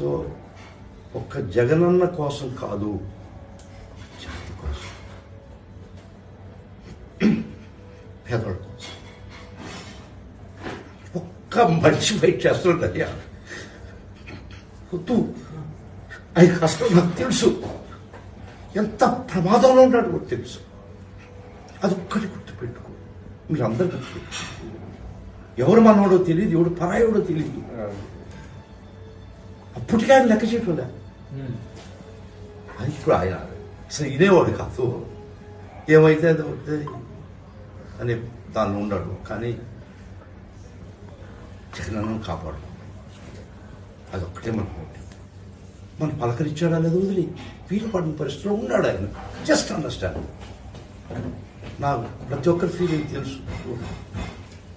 So ఒక్క జగనన్న కోసం కాదు జాతి కోసం. పేదల కోసం. ఒక్క మనిషి ఫైట్ అయ్యా వద్దు. ఆయన కష్టం నాకు తెలుసు. ఎంత ప్రమాదంలో ఉంటాడు కూడా తెలుసు. అది ఒక్కటి గుర్తుపెట్టుకో. మీరు అందరు గుర్తుపెట్టుకో. ఎవరు మనవాడో తెలియదు ఎవడు పరాయోడో తెలియదు అప్పటికే ఆయన లెక్క చేయటంలే అది ఇప్పుడు ఆయన అసలు ఇదేవాడు కాదు. ఏమైతే అది అవుతుంది అని దానిలో ఉన్నాడు కానీ జగనన్నను కాపాడు. అదొక్కటే మన పోటీ మనం పలకరించాడా లేదు వదిలి? వీలు పడిన పరిస్థితిలో ఉన్నాడు ఆయన. జస్ట్ అండర్స్టాండ్ నాకు ప్రతి ఒక్కరి ఫీలింగ్ తెలుసు.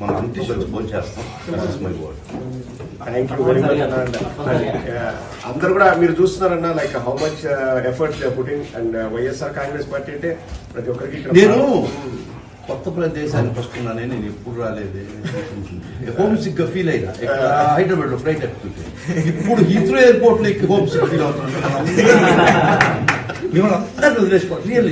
మనం అంతా భోజనం చేస్తాం. థ్యాంక్ యూ వెరీ మచ్ అన్న అందరు కూడా మీరు చూస్తున్నారన్న like how much efforts putting and YSR Congress party అంటే ప్రతి ఒక్కరికి నేను కొత్త ప్రదేశానికి వస్తున్నానే నేను ఎప్పుడు రాలేదు. హోమ్ సిక్గా ఫీల్ అయినా. ఇక్కడ హైదరాబాద్లో ఫ్లైట్ ఎక్కుతుంటే ఇప్పుడు హీత్రో ఎయిర్పోర్ట్లో హోమ్ సిక్ ఫీల్ అవుతున్నాను. మిమ్మల్ని అందరినీ వదిలేసుకోవాలి రియల్లీ